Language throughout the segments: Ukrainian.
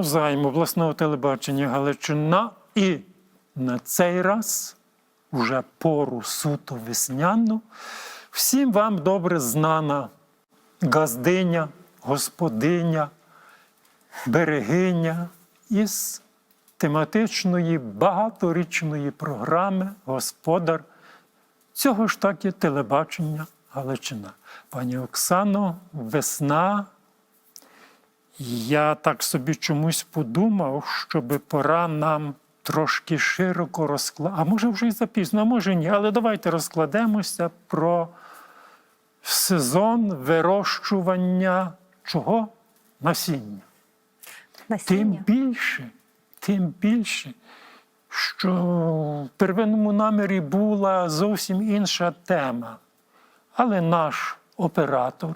Навзаєм обласного телебачення Галичина і на цей раз уже пору суто весняну. Всім вам добре знана газдиня, господиня, берегиня із тематичної багаторічної програми Господар цього ж таки телебачення Галичина. Пані Оксано, весна. Я так собі чомусь подумав, щоб пора нам трошки широко розкладати. А може вже й запізно, а може ні. Але давайте розкладемося про сезон вирощування чого? Насіння. Тим більше, тим більше, що в первинному намірі була зовсім інша тема. Але наш оператор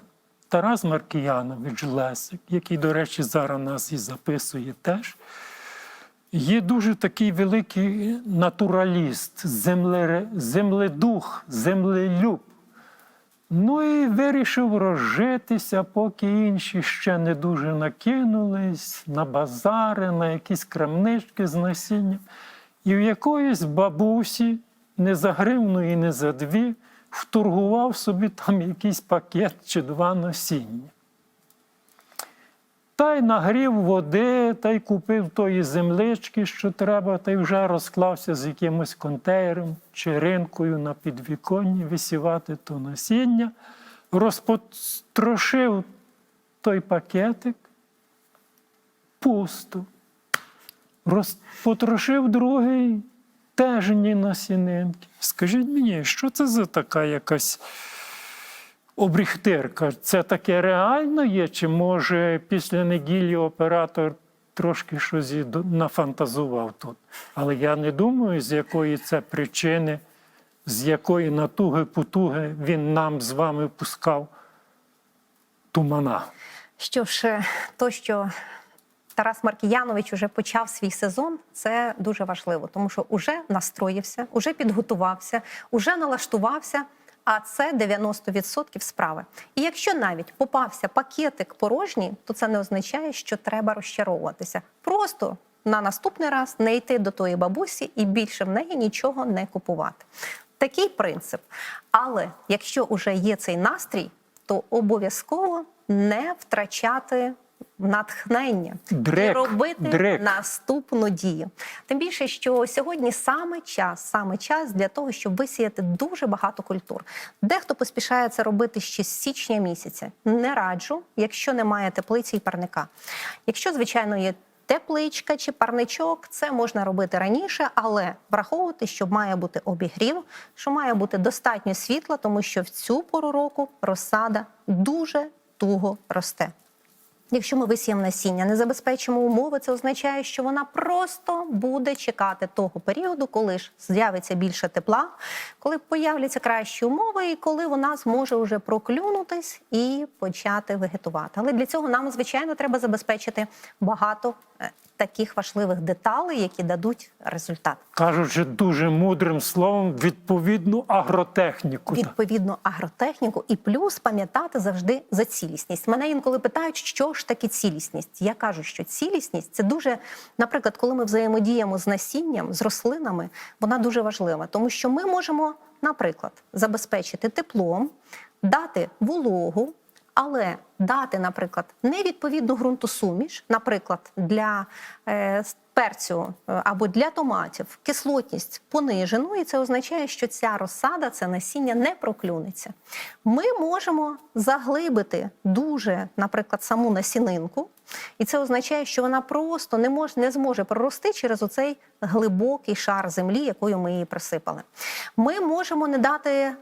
Тарас Маркіянович Лесик, який, до речі, зараз нас і записує теж, є дуже такий великий натураліст, земледух, землелюб. Ну і вирішив розжитися, поки інші ще не дуже накинулись на базари, на якісь крамнички з насінням. І в якоїсь бабусі не за гривну і не за дві вторгував собі там якийсь пакет чи два насіння. Та й нагрів води, та й купив тої землички, що треба, та й вже розклався з якимось контейнером чи ринкою на підвіконні висівати то насіння, розпотрошив той пакетик, пусто. Розпотрошив другий, теж ні насінинки. Скажіть мені, що це за така якась обріхтирка? Це таке реально є? Чи може після неділі оператор трошки щось нафантазував тут? Але я не думаю, з якої це причини, з якої натуги потуги він нам з вами пускав тумана. Що ж, е, то, що Тарас Маркіянович уже почав свій сезон, це дуже важливо, тому що уже настроївся, уже підготувався, уже налаштувався. А це 90% справи. І якщо навіть попався пакетик порожній, то це не означає, що треба розчаровуватися. Просто на наступний раз не йти до тої бабусі і більше в неї нічого не купувати. Такий принцип. Але якщо вже є цей настрій, то обов'язково не втрачати натхнення і робити дрек. наступну дію. Тим більше, що сьогодні саме час, саме час для того, щоб висіяти дуже багато культур. Дехто поспішає це робити ще з січня місяця. Не раджу, якщо немає теплиці і парника. Якщо, звичайно, є Тепличка чи парничок це можна робити раніше, але враховувати, що має бути обігрів, що має бути достатньо світла, тому що в цю пору року розсада дуже туго росте. Якщо ми висіємо насіння, не забезпечимо умови, це означає, що вона просто буде чекати того періоду, коли ж з'явиться більше тепла, коли появляться кращі умови, і коли вона зможе вже проклюнутись і почати вегетувати. Але для цього нам, звичайно, треба забезпечити багато таких важливих деталей, які дадуть результат. Кажучи дуже мудрим словом, відповідну агротехніку. відповідну агротехніку, і плюс пам'ятати завжди за цілісність. Мене інколи питають, що ж таке цілісність. Я кажу, що цілісність це дуже, наприклад, коли ми взаємодіємо з насінням, з рослинами, вона дуже важлива, тому що ми можемо, наприклад, забезпечити теплом, дати вологу. Але дати, наприклад, невідповідну ґрунтосуміш, наприклад, для е, перцю е, або для томатів, кислотність понижену, і це означає, що ця розсада, це насіння не проклюнеться. Ми можемо заглибити дуже, наприклад, саму насінинку, і це означає, що вона просто не може не зможе прорости через оцей глибокий шар землі, якою ми її присипали. Ми можемо не дати,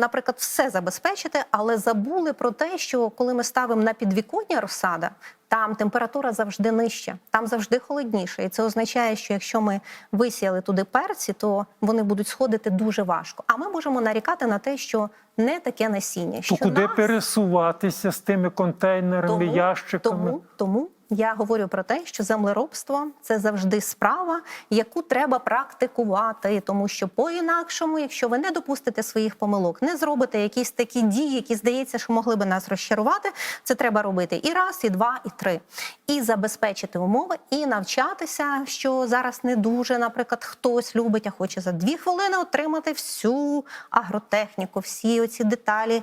наприклад, все забезпечити, але забули про те, що коли ми ставимо на підвіконня розсада, там температура завжди нижча, там завжди холодніше. І це означає, що якщо ми висіяли туди перці, то вони будуть сходити дуже важко. А ми можемо нарікати на те, що не таке насіння. То що куди нас- пересуватися з тими контейнерами, ящиками? тому, тому я говорю про те, що землеробство це завжди справа, яку треба практикувати, тому що по-інакшому, якщо ви не допустите своїх помилок, не зробите якісь такі дії, які здається, що могли би нас розчарувати, це треба робити і раз, і два, і три, і забезпечити умови, і навчатися, що зараз не дуже, наприклад, хтось любить, а хоче за дві хвилини отримати всю агротехніку, всі оці деталі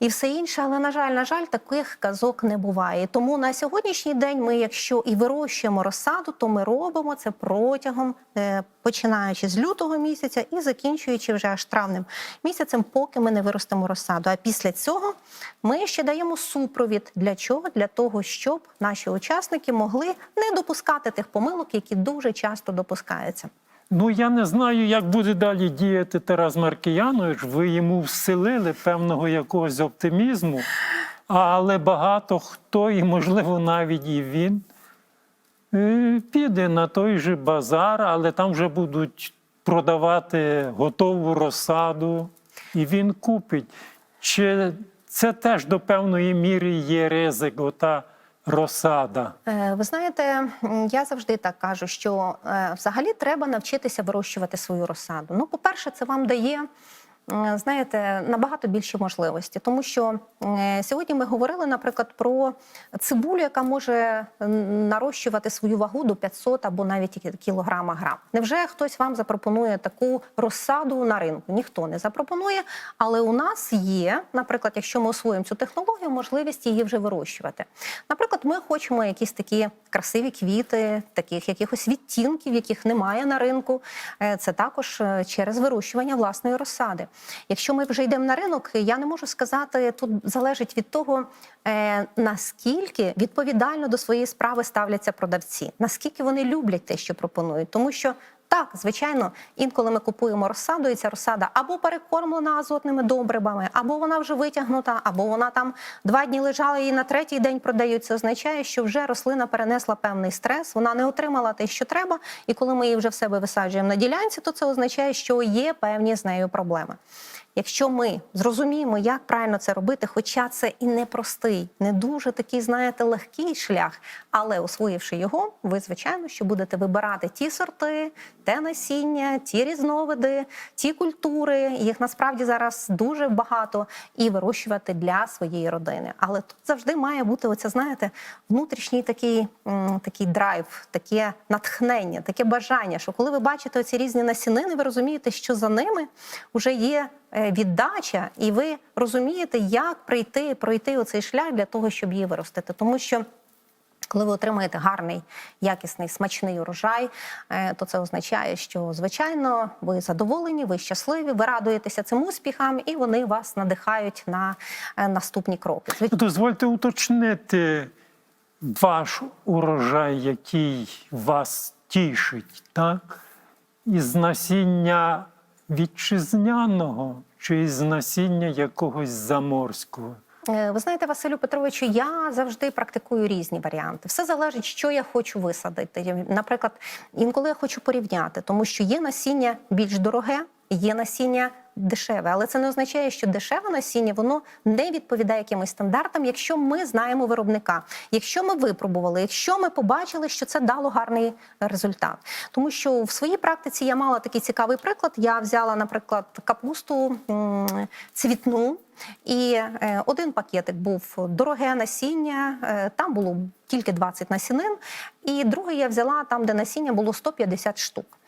і все інше. Але на жаль, на жаль, таких казок не буває. Тому на сьогоднішній день ми, якщо і вирощуємо розсаду, то ми робимо це протягом, е, починаючи з лютого місяця і закінчуючи вже аж травнем місяцем, поки ми не виростемо розсаду. А після цього ми ще даємо супровід. Для чого? Для того, щоб наші учасники могли не допускати тих помилок, які дуже часто допускаються. Ну, я не знаю, як буде далі діяти Тарас Маркіянович. Ви йому вселили певного якогось оптимізму, але багато хто, і, можливо, навіть і він, е, піде на той же базар, але там вже будуть продавати готову розсаду, і він купить. Чи це теж до певної міри є ризик, ота розсада? Е, Ви знаєте, я завжди так кажу, що е, взагалі треба навчитися вирощувати свою розсаду. Ну, по-перше, це вам дає. М, Знаєте, набагато більші можливості, тому що е, сьогодні ми говорили, наприклад, про цибулю, яка може нарощувати свою вагу до 500 або навіть кілограма грам. Невже хтось вам запропонує таку розсаду на ринку? Ніхто не запропонує, але у нас є, наприклад, якщо ми освоїмо цю технологію, можливість її вже вирощувати. Наприклад, ми хочемо якісь такі красиві квіти, таких якихось відтінків, яких немає на ринку. Е, Це також е, через вирощування власної розсади. Якщо ми вже йдемо на ринок, я не можу сказати, тут залежить від того, е, наскільки відповідально до своєї справи ставляться продавці, наскільки вони люблять те, що пропонують, тому що. Так, звичайно, інколи ми купуємо розсаду, і ця розсада або перекормлена азотними добривами, або вона вже витягнута, або вона там два дні лежала і на третій день продають. Це означає, що вже рослина перенесла певний стрес, вона не отримала те, що треба. І коли ми її вже в себе висаджуємо на ділянці, то це означає, що є певні з нею проблеми. Якщо ми зрозуміємо, як правильно це робити, хоча це і не простий, не дуже такий, знаєте, легкий шлях, але освоївши його, ви звичайно що будете вибирати ті сорти, те насіння, ті різновиди, ті культури. Їх насправді зараз дуже багато і вирощувати для своєї родини. Але тут завжди має бути оце, знаєте, внутрішній такий, такий драйв, таке натхнення, таке бажання, що коли ви бачите ці різні насінини, ви розумієте, що за ними вже є віддача, і ви розумієте, як прийти, пройти оцей шлях для того, щоб її виростити. Тому що коли ви отримаєте гарний, якісний, смачний урожай, е, то це означає, що звичайно ви задоволені, ви щасливі, ви радуєтеся цим успіхам, і вони вас надихають на е, наступні кроки. Дозвольте уточнити ваш урожай, який вас тішить, так? Із насіння вітчизняного чи із насіння якогось заморського? Е, Ви знаєте, Василю Петровичу, я завжди практикую різні варіанти. Все залежить, що я хочу висадити. Наприклад, інколи я хочу порівняти, тому що є насіння більш дороге, є насіння дешеве, але це не означає, що дешеве насіння воно не відповідає якимось стандартам, якщо ми знаємо виробника, якщо ми випробували, якщо ми побачили, що це дало гарний результат. Тому що в своїй практиці я мала такий цікавий приклад. Я взяла, наприклад, капусту цвітну. І е, один пакетик був дороге насіння, е, там було тільки 20 насінин, і другий я взяла там, де насіння було 150 штук.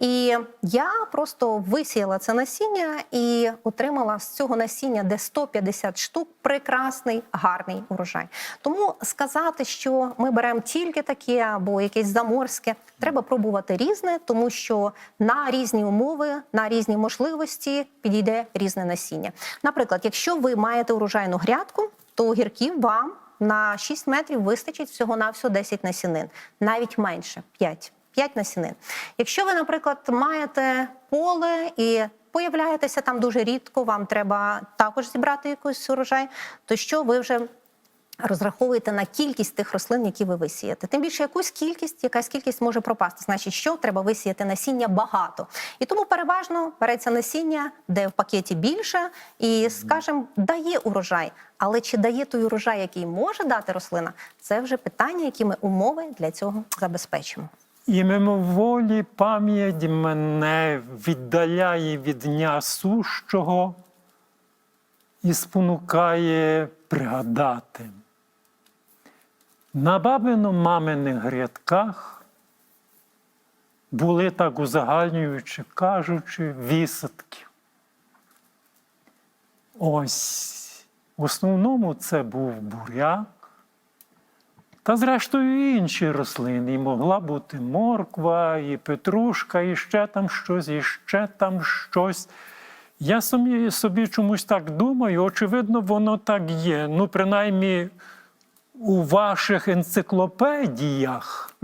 І я просто висіяла це насіння і отримала з цього насіння, де 150 штук, прекрасний гарний урожай. Тому сказати, що ми беремо тільки таке або якесь заморське, треба пробувати різне, тому що на різні умови, на різні можливості підійде різне насіння. Наприклад, якщо ви маєте урожайну грядку, то огірків вам на 6 метрів вистачить всього на всього 10 насінин, навіть менше 5. 5 насінин. Якщо ви, наприклад, маєте поле і появляєтеся там дуже рідко, вам треба також зібрати якийсь урожай, то що ви вже розраховуєте на кількість тих рослин, які ви висієте. Тим більше якусь кількість, якась кількість може пропасти. Значить, що треба висіяти насіння багато. І тому переважно береться насіння, де в пакеті більше, і, скажімо, дає урожай. Але чи дає той урожай, який може дати рослина, це вже питання, які ми умови для цього забезпечимо. І мимоволі пам'ять мене віддаляє від дня сущого і спонукає пригадати. На бабино маминих грядках були так узагальнюючи кажучи, висадки. Ось в основному це був буряк. Та зрештою і інші рослини. І могла бути морква, і петрушка, і ще там щось, і ще там щось. Я собі, собі чомусь так думаю, очевидно, воно так є. Ну, принаймні, у ваших енциклопедіях,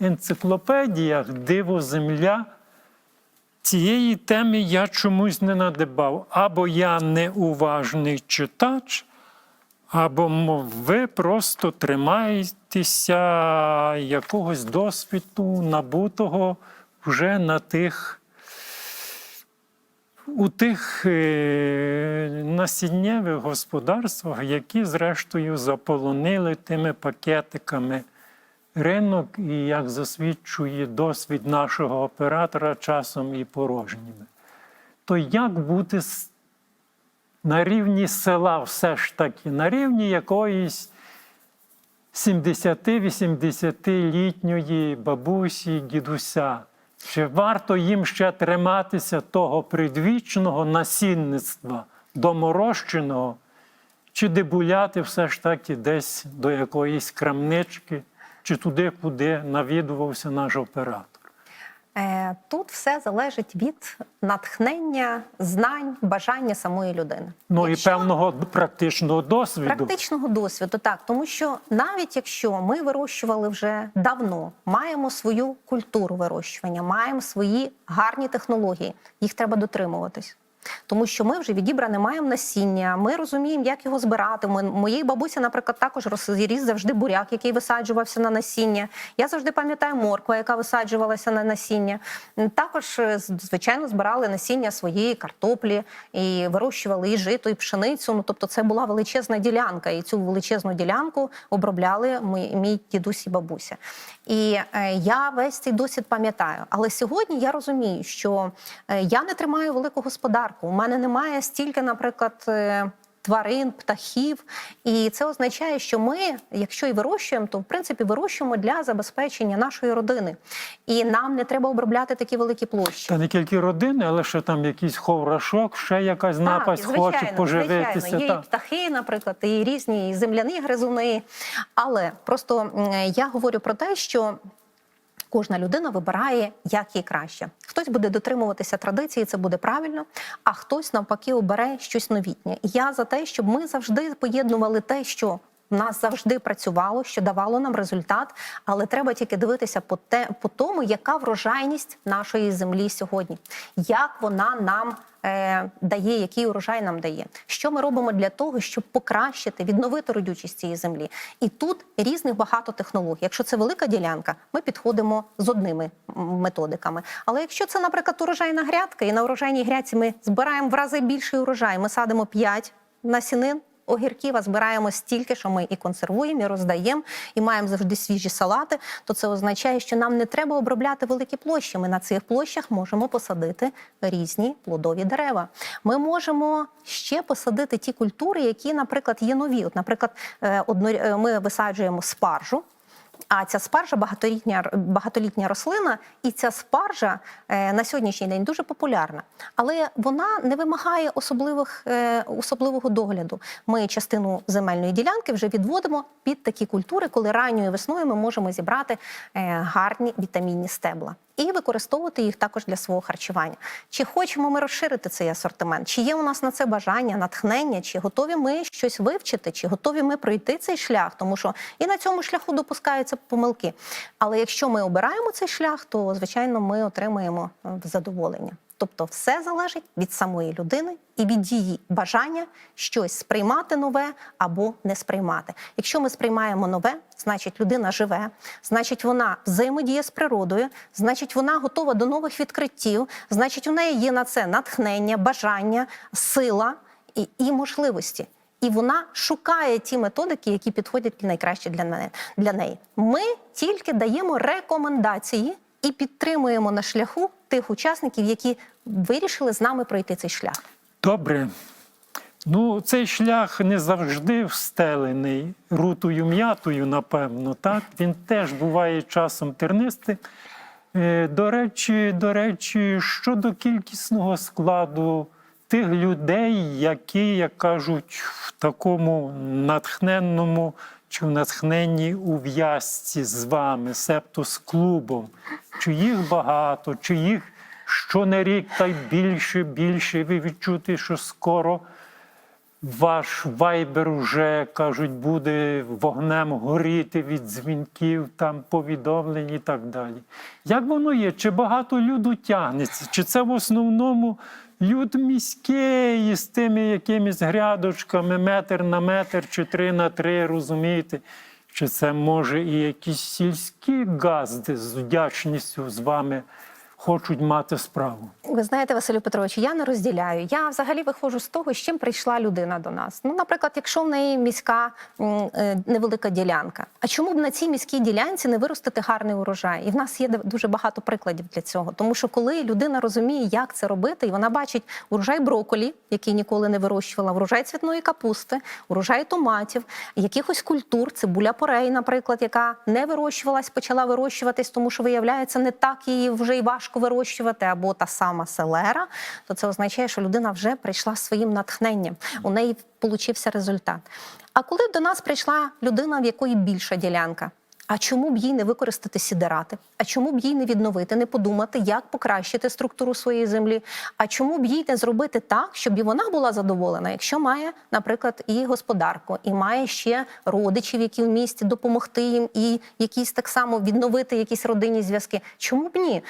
енциклопедіях Диво Земля. Цієї теми я чомусь не надибав. Або я неуважний читач, або ви просто тримаєтеся якогось досвіду, набутого вже на тих, у тих е, насіннєвих господарствах, які, зрештою, заполонили тими пакетиками ринок, і як засвідчує досвід нашого оператора, часом і порожніми. То як бути з на рівні села все ж таки, на рівні якоїсь 70-80-літньої бабусі, дідуся. Чи варто їм ще триматися того предвічного насінництва, доморощеного, чи дебуляти все ж таки десь до якоїсь крамнички, чи туди, куди навідувався наш оператор? Е, Тут все залежить від натхнення, знань, бажання самої людини. Ну Якщо- і певного практичного досвіду. Практичного досвіду, так тому що навіть якщо ми вирощували вже давно, маємо свою культуру вирощування, маємо свої гарні технології, їх треба дотримуватись. Тому що ми вже відібране маємо насіння, ми розуміємо, як його збирати. Ми- Моїй бабусі, наприклад, також розріс завжди буряк, який висаджувався на насіння. Я завжди пам'ятаю морква, яка висаджувалася на насіння. Також, е, звичайно, збирали насіння своєї картоплі і вирощували і жито, і пшеницю. Ну тобто, це була величезна ділянка, і цю величезну ділянку обробляли мій, мій дідусь і бабуся. І е, я весь цей досвід пам'ятаю. Але сьогодні я розумію, що е, я не тримаю велику господарку. У мене немає стільки, наприклад. е, Тварин, птахів, і це означає, що ми, якщо і вирощуємо, то в принципі вирощуємо для забезпечення нашої родини, і нам не треба обробляти такі великі площі. Та не тільки родини, але ще там якийсь ховрашок, ще якась напасть Так, хоче поживитися. Звичайно, є та. і птахи, наприклад, і різні і земляні гризуни. Але просто я говорю про те, що. Кожна людина вибирає, як їй краще. Хтось буде дотримуватися традиції, це буде правильно, а хтось навпаки обере щось новітнє. Я за те, щоб ми завжди поєднували те, що в нас завжди працювало, що давало нам результат, але треба тільки дивитися по те, по тому, яка врожайність нашої землі сьогодні, як вона нам е, дає, який урожай нам дає. Що ми робимо для того, щоб покращити, відновити родючість цієї землі? І тут різних багато технологій. Якщо це велика ділянка, ми підходимо з одними методиками. Але якщо це, наприклад, урожайна грядка, і на урожайній грядці ми збираємо в рази більший урожай, ми садимо 5 насінин. Огірків, а збираємо стільки, що ми і консервуємо, і роздаємо, і маємо завжди свіжі салати. То це означає, що нам не треба обробляти великі площі. Ми на цих площах можемо посадити різні плодові дерева. Ми можемо ще посадити ті культури, які, наприклад, є нові. От, наприклад, е, е, ми висаджуємо спаржу. А ця спаржа багаторітня, багатолітня рослина, і ця спаржа е, на сьогоднішній день дуже популярна. Але вона не вимагає особливих, е, особливого догляду. Ми частину земельної ділянки вже відводимо під такі культури, коли ранньою весною ми можемо зібрати е, гарні вітамінні стебла. І використовувати їх також для свого харчування. Чи хочемо ми розширити цей асортимент? Чи є у нас на це бажання, натхнення? Чи готові ми щось вивчити? Чи готові ми пройти цей шлях? Тому що і на цьому шляху допускаються помилки. Але якщо ми обираємо цей шлях, то звичайно ми отримаємо е, задоволення. Тобто, все залежить від самої людини і від її бажання щось сприймати нове або не сприймати. Якщо ми сприймаємо нове, значить людина живе, значить вона взаємодіє з природою, значить вона готова до нових відкриттів, значить у неї є на це натхнення, бажання, сила і, і можливості. І вона шукає ті методики, які підходять найкраще для неї. для неї. Ми тільки даємо рекомендації і підтримуємо на шляху тих учасників, які вирішили з нами пройти цей шлях. Добре. Ну, цей шлях не завжди встелений рутою м'ятою, напевно. Так? Він теж буває часом тернистий. Е, До речі, до речі, щодо кількісного складу тих людей, які, як кажуть, в такому натхненному чи в натхненній ув'язці з вами, себто з клубом, чи їх багато, чи їх що не рік, та й більше, більше. Ви відчути, що скоро ваш вайбер вже кажуть, буде вогнем горіти від дзвінків, там повідомлень і так далі. Як воно є? Чи багато люду тягнеться? Чи це в основному люд міський з тими якимись грядочками, метр на метр чи три на три, розумієте? Чи це може і якісь сільські газди з вдячністю з вами хочуть мати справу? Ви знаєте, Василю Петровичу, я не розділяю. Я взагалі виходжу з того, з чим прийшла людина до нас. Ну, наприклад, якщо в неї міська е, невелика ділянка, а чому б на цій міській ділянці не виростити гарний урожай? І в нас є дуже багато прикладів для цього. Тому що коли людина розуміє, як це робити, і вона бачить урожай броколі, який ніколи не вирощувала, урожай цвітної капусти, урожай томатів, якихось культур, цибуля порей, наприклад, яка не вирощувалась, почала вирощуватись, тому що виявляється, не так її вже й важко вирощувати, або та сама селера, то це означає, що людина вже прийшла своїм натхненням. У неї получився результат. А коли до нас прийшла людина, в якої більша ділянка. А чому б їй не використати сідерати? А чому б їй не відновити, не подумати, як покращити структуру своєї землі? А чому б їй не зробити так, щоб і вона була задоволена, якщо має, наприклад, і господарку, і має ще родичів, які в місті допомогти їм, і якісь так само відновити якісь родинні зв'язки? Чому б ні?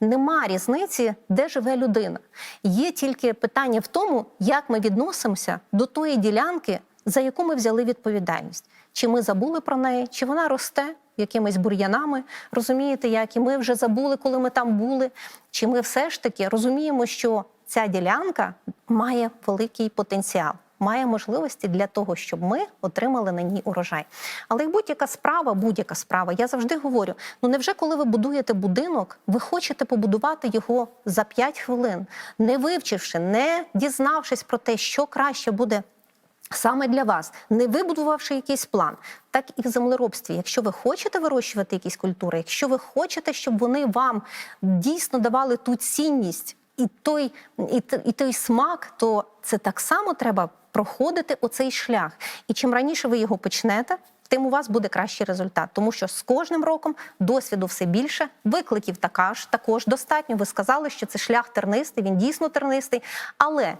Нема різниці, де живе людина. Є тільки питання в тому, як ми відносимося до тої ділянки, за яку ми взяли відповідальність. Чи ми забули про неї, чи вона росте якимись бур'янами, розумієте, як і ми вже забули, коли ми там були, чи ми все ж таки розуміємо, що ця ділянка має великий потенціал. Має можливості для того, щоб ми отримали на ній урожай. Але як будь-яка справа, будь-яка справа, я завжди говорю: ну невже коли ви будуєте будинок, ви хочете побудувати його за 5 хвилин, не вивчивши, не дізнавшись про те, що краще буде Саме для вас, не вибудувавши якийсь план, так і в землеробстві. Якщо ви хочете вирощувати якісь культури, якщо ви хочете, щоб вони вам дійсно давали ту цінність і той, і, і той смак, то це так само треба проходити оцей шлях. І чим раніше ви його почнете, тим у вас буде кращий результат. Тому що з кожним роком досвіду все більше, викликів така ж також достатньо. Ви сказали, що це шлях тернистий, він дійсно тернистий. Але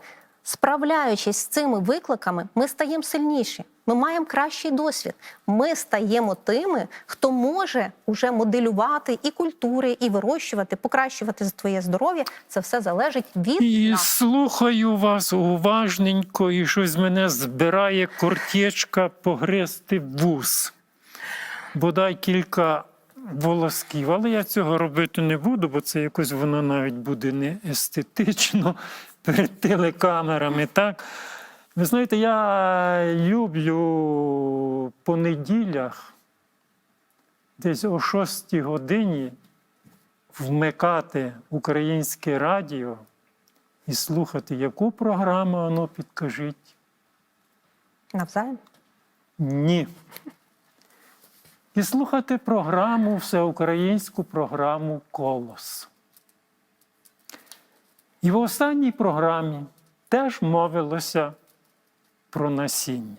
справляючись з цими викликами, ми стаємо сильніші. Ми маємо кращий досвід. Ми стаємо тими, хто може уже моделювати і культури, і вирощувати, покращувати твоє здоров'я. Це все залежить від І нас. слухаю вас уважненько, і щось мене збирає кортєчка погризти в вус. Бодай кілька волосків, але я цього робити не буду, бо це якось воно навіть буде не естетично перед телекамерами. Так? Ви знаєте, я люблю по неділях десь о 6 годині вмикати українське радіо і слухати, яку програму воно підкажіть. Навзаєм. Ні. І слухати програму, всеукраїнську програму Колос. І в останній програмі теж мовилося про насіння.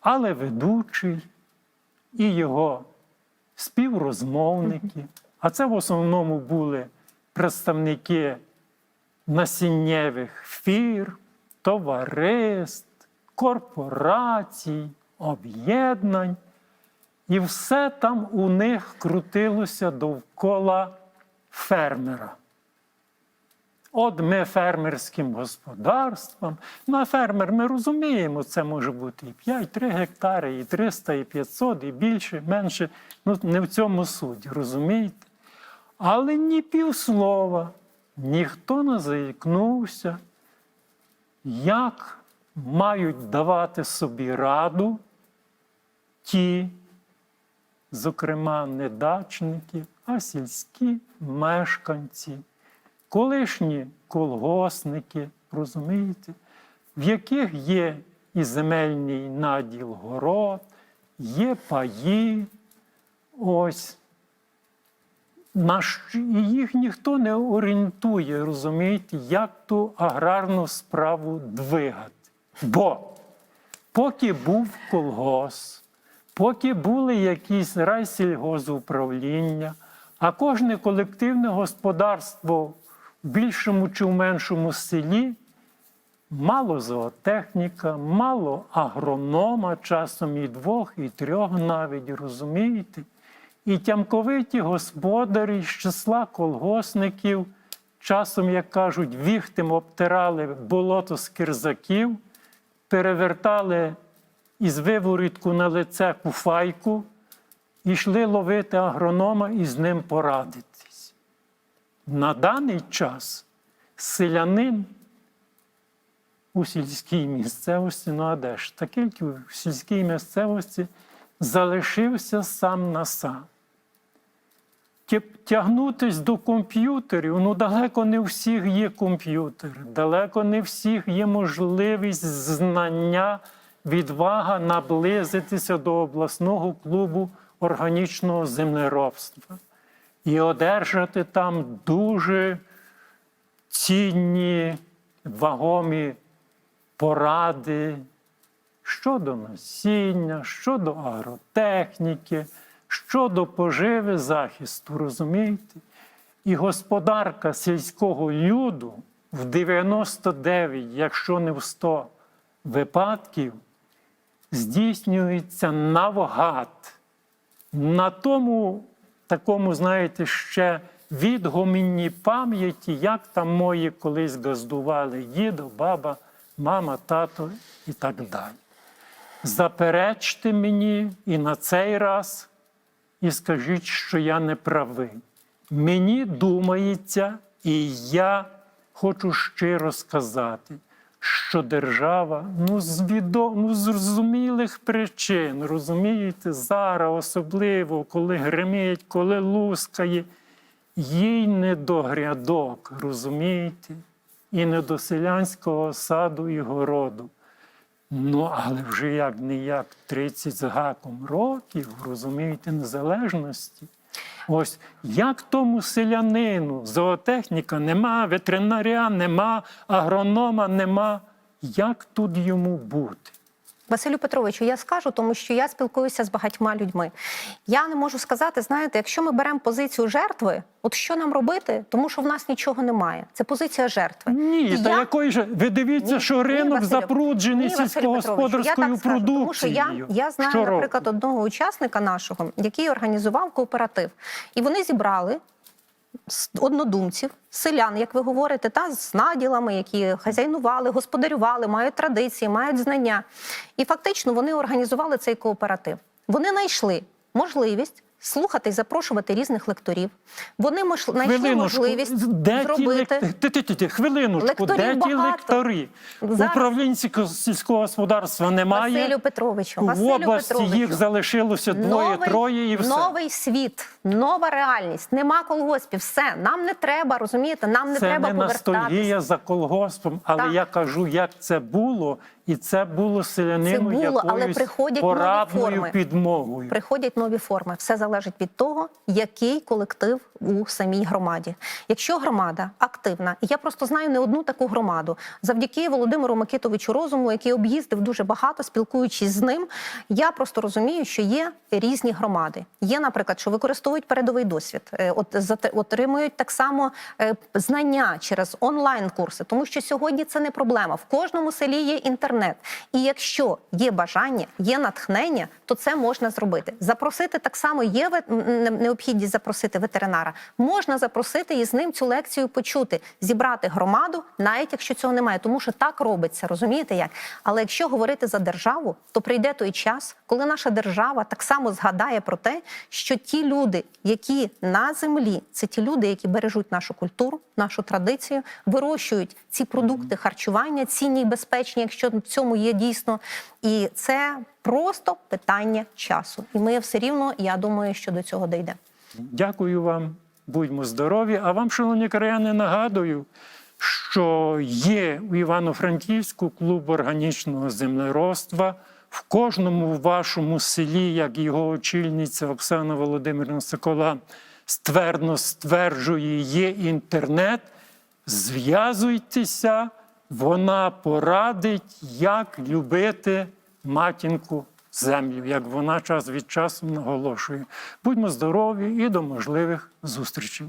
Але ведучий і його співрозмовники, а це в основному були представники насіннєвих фірм, товариств, корпорацій, об'єднань. І все там у них крутилося довкола фермера. От ми фермерським господарством. Ну, а фермер, ми розуміємо, це може бути і 5, 3 гектари, і 300, і 500, і більше, менше. Ну, не в цьому суть, розумієте? Але ні півслова, ніхто не заікнувся, як мають давати собі раду ті, зокрема, не дачники, а сільські мешканці, колишні колгосники, розумієте, в яких є і земельний наділ город, є паї. Ось і їх ніхто не орієнтує, розумієте, як ту аграрну справу двигати. Бо поки був колгосп, поки були якісь райсільгозуправління, а кожне колективне господарство більшому чи в меншому селі мало зоотехніка, мало агронома, часом і двох, і трьох навіть, розумієте? І тямковиті господарі з числа колгосників, часом, як кажуть, віхтем обтирали болото з кирзаків, перевертали із виворітку на лице куфайку і йшли ловити агронома і з ним порадитись. На даний час селянин у сільській місцевості, ну а де ж, та тільки в сільській місцевості залишився сам на сам. Тя- Тягнутись до комп'ютерів, ну далеко не всіх є комп'ютери, далеко не всіх є можливість знання, відвага наблизитися до обласного клубу органічного землеробства і одержати там дуже цінні, вагомі поради щодо насіння, щодо агротехніки, щодо поживи захисту, розумієте? І господарка сільського люду в 99, якщо не в 100 випадків, здійснюється навгад на тому такому, знаєте, ще відгомінній пам'яті, як там мої колись газдували дідо, баба, мама, тато і так далі. Заперечте мені і на цей раз, і скажіть, що я не правий. Мені думається, і я хочу щиро сказати, що держава ну, з відо... ну, зрозумілих причин, розумієте, зараз особливо, коли гримить, коли лускає, їй не до грядок, розумієте, і не до селянського саду і городу. Ну, але вже як не як 30 з гаком років, розумієте, незалежності. Ось як тому селянину зоотехніка нема, ветеринаря нема, агронома нема. Як тут йому бути? Василю Петровичу, я скажу, тому що я спілкуюся з багатьма людьми. Я не можу сказати, знаєте, якщо ми беремо позицію жертви, от що нам робити, тому що в нас нічого немає. Це позиція жертви. Ні, І та я- якої ж ви дивіться, Ні, що ринок запруджений ні, Петровичу, сільськогосподарською так скажу, Тому що я, я знаю, Щороку. наприклад, одного учасника нашого, який організував кооператив, і вони зібрали однодумців, селян, як ви говорите, та з наділами, які хазяйнували, господарювали, мають традиції, мають знання. І фактично вони організували цей кооператив. Вони знайшли можливість. Слухати і запрошувати різних лекторів. Вони знайшли можливість де ті зробити. Ти- ти- ти- ти, хвилиночку, Лекторів де ті лектори? Зараз- В управлінні сільського господарства немає. Василю Петровичу, в області Петровичу. їх залишилося двоє-троє і все. новий світ, нова реальність. Нема колгоспів. Все нам не треба, розумієте? Нам не це треба не повертатися. ностальгія за колгоспом, але Так. я кажу, як це було, і це було селянину Це було, але якоюсь приходять нові порадною форми. підмогою. Приходять нові форми. Все залежить від того, який колектив у самій громаді. Якщо громада активна, і я просто знаю не одну таку громаду, завдяки Володимиру Микитовичу Розуму, який об'їздив дуже багато, спілкуючись з ним, я просто розумію, що є різні громади. Є, наприклад, що використовують передовий досвід, е, от отримують так само е, знання через онлайн-курси, тому що сьогодні це не проблема. В кожному селі є інтернет. Інтернет. І якщо є бажання, є натхнення, то це можна зробити. Запросити так само є необхідність запросити ветеринара. Можна запросити і з ним цю лекцію почути, зібрати громаду, навіть якщо цього немає, тому що так робиться, розумієте як? Але якщо говорити за державу, то прийде той час, коли наша держава так само згадає про те, що ті люди, які на землі, це ті люди, які бережуть нашу культуру, нашу традицію, вирощують ці продукти харчування, цінні і безпечні, якщо в цьому є дійсно. І це просто питання часу. І ми все рівно, я думаю, що до цього дійде. Дякую вам, будьмо здорові. А вам, шановні краяни, нагадую, що є у Івано-Франківську клуб органічного землеробства. В кожному вашому селі, як його очільниця Оксана Володимирівна Сокола ствердно стверджує, є інтернет. Зв'язуйтеся, вона порадить, як любити матінку землю, як вона час від часу наголошує. Будьмо здорові і до можливих зустрічей.